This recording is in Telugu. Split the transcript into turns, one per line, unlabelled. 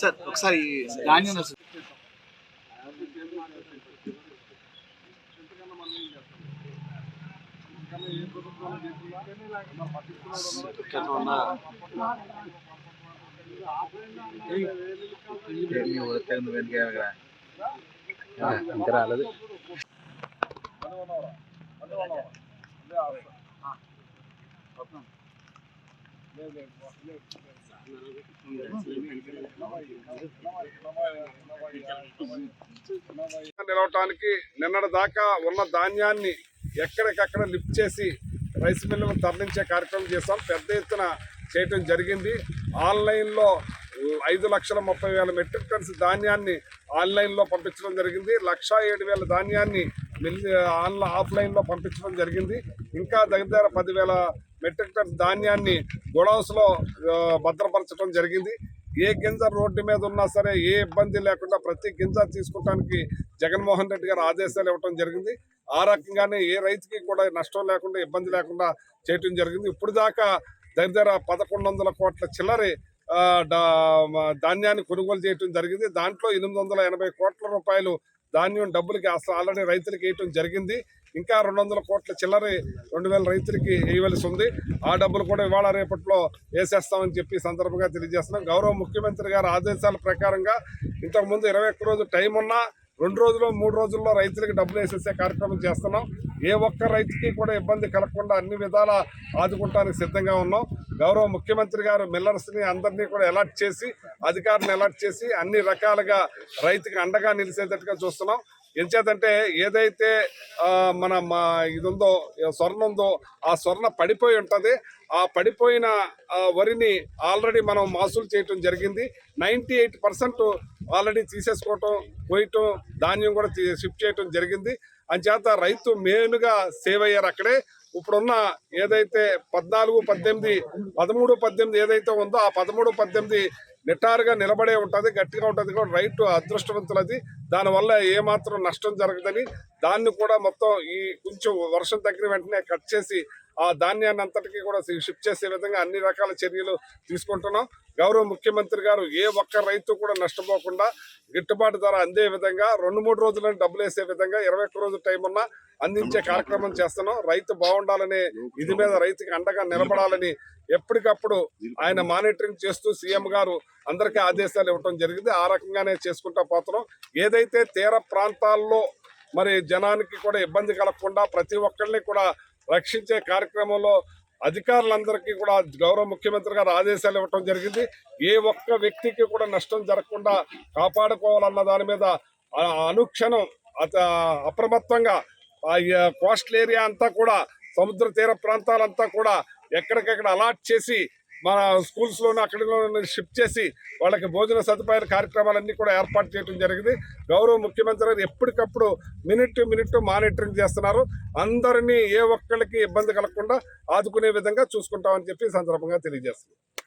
సార్ ఒకసారి ధాన్యం అసలు
ఇంకా రాలేదు
నిలవటానికి నిన్నటి దాకా ఉన్న ధాన్యాన్ని ఎక్కడికక్కడ లిఫ్ట్ చేసి రైస్ మిల్లుకు తరలించే కార్యక్రమం చేస్తాం పెద్ద ఎత్తున చేయటం జరిగింది. ఆన్లైన్లో ఐదు లక్షల ముప్పై వేల మెట్రిక్ టన్స్ ధాన్యాన్ని ఆన్లైన్లో పంపించడం జరిగింది. లక్ష ఏడు వేల ధాన్యాన్ని ఆన్ల ఆన్లైన్ ఆఫ్లైన్లో పంపించడం జరిగింది. ఇంకా దగ్గర దగ్గర పదివేల మెట్రిక్ టన్స్ ధాన్యాన్ని గొడౌన్స్లో భద్రపరచడం జరిగింది. ఏ గింజ రోడ్డు మీద ఉన్నా సరే ఏ ఇబ్బంది లేకుండా ప్రతి గింజ తీసుకోవడానికి జగన్మోహన్ రెడ్డి గారు ఆదేశాలు ఇవ్వడం జరిగింది. ఆ రకంగానే ఏ రైతుకి కూడా నష్టం లేకుండా ఇబ్బంది లేకుండా చేయటం జరిగింది. ఇప్పుడు దాకా దగ్గర దగ్గర పదకొండు వందల కోట్ల చిల్లరి డా- ధాన్యాన్ని కొనుగోలు చేయటం జరిగింది. దాంట్లో ఎనిమిది వందల ఎనభై కోట్ల రూపాయలు ధాన్యం డబ్బులకి అసలు ఆల్రెడీ రైతులకి వేయటం జరిగింది. ఇంకా రెండు వందల కోట్ల చిల్లరి రెండు వేల రైతులకి వేయవలసి ఉంది. ఆ డబ్బులు కూడా ఇవాళ రేపట్లో వేసేస్తామని చెప్పి సందర్భంగా తెలియజేస్తున్నాం. గౌరవ ముఖ్యమంత్రి గారి ఆదేశాల ప్రకారంగా ఇంతకుముందు ఇరవై ఒక్క రోజు టైం ఉన్నా రెండు రోజులు మూడు రోజుల్లో రైతులకు డబ్బులు వేసేసే కార్యక్రమం చేస్తున్నాం. ఏ ఒక్క రైతుకి కూడా ఇబ్బంది కలగకుండా అన్ని విధాలా ఆదుకుంటానికి సిద్ధంగా ఉన్నాం. గౌరవ ముఖ్యమంత్రి గారు మిల్లర్స్ని అందరినీ కూడా అలర్ట్ చేసి అధికారులను అలర్ట్ చేసి అన్ని రకాలుగా రైతుకి అండగా నిలిచేటట్టుగా చూస్తున్నాం. ఎంచేతంటే ఏదైతే మన మా ఇది ఉందో స్వర్ణ ఉందో ఆ స్వర్ణ పడిపోయి ఉంటుంది. ఆ పడిపోయిన ఆ, వరిని ఆల్రెడీ మనం మాసులు చేయటం జరిగింది. నైంటీ ఎయిట్ పర్సెంట్ ఆల్రెడీ తీసేసుకోవటం పోయటం ధాన్యం కూడా షిఫ్ట్ చేయటం జరిగింది. అంచేత రైతు మెయిన్గా సేవ్ అయ్యారు అక్కడే. ఇప్పుడున్న ఏదైతే పద్నాలుగు పద్దెనిమిది పదమూడు పద్దెనిమిది ఏదైతే ఉందో ఆ పదమూడు పద్దెనిమిది నిటారుగా నిలబడే ఉంటుంది గట్టిగా ఉంటుంది కూడా రైతు అదృష్టవంతులది. దానివల్ల ఏమాత్రం నష్టం జరగదని దాన్ని కూడా మొత్తం ఈ కొంచెం వర్షం తగ్గిన వెంటనే కట్ చేసి ఆ ధాన్యాన్ని అంతటికీ కూడా షిఫ్ట్ చేసే విధంగా అన్ని రకాల చర్యలు తీసుకుంటున్నాం. గౌరవ ముఖ్యమంత్రి గారు ఏ ఒక్క రైతు కూడా నష్టపోకుండా గిట్టుబాటు ధర అందే విధంగా రెండు మూడు రోజులను డబ్బులు వేసే విధంగా ఇరవై ఒక్క రోజు టైం ఉన్నా అందించే కార్యక్రమం చేస్తున్నాం. రైతు బాగుండాలని ఇది మీద రైతుకి అండగా నిలబడాలని ఎప్పటికప్పుడు ఆయన మానిటరింగ్ చేస్తూ సీఎం గారు అందరికీ ఆదేశాలు ఇవ్వడం జరిగింది. ఆ రకంగానే చేసుకుంటా పోతున్నాం. ఏదైతే తీర ప్రాంతాల్లో మరి జనానికి కూడా ఇబ్బంది కలగకుండా ప్రతి ఒక్కరిని కూడా రక్షించే కార్యక్రమంలో అధికారులందరికీ కూడా గౌరవ ముఖ్యమంత్రి గారు ఆదేశాలు ఇవ్వటం జరిగింది. ఏ ఒక్క వ్యక్తికి కూడా నష్టం జరగకుండా కాపాడుకోవాలన్న దాని మీద అనుక్షణం అత- అప్రమత్తంగా కోస్టల్ ఏరియా అంతా కూడా సముద్ర తీర ప్రాంతాలంతా కూడా ఎక్కడికెక్కడ అలాట్ చేసి మన స్కూల్స్ లోను అక్కడ షిఫ్ట్ చేసి వాళ్ళకి భోజన సదుపాయాల కార్యక్రమాలన్నీ కూడా ఏర్పాటు చేయడం జరిగింది. గౌరవ ముఖ్యమంత్రి గారు ఎప్పటికప్పుడు మినిట్ టు మినిట్ మానిటరింగ్ చేస్తున్నారు. అందరినీ ఏ ఒక్కరికి ఇబ్బంది కలగకుండా ఆదుకునే విధంగా చూసుకుంటామని చెప్పి సందర్భంగా తెలియజేస్తున్నారు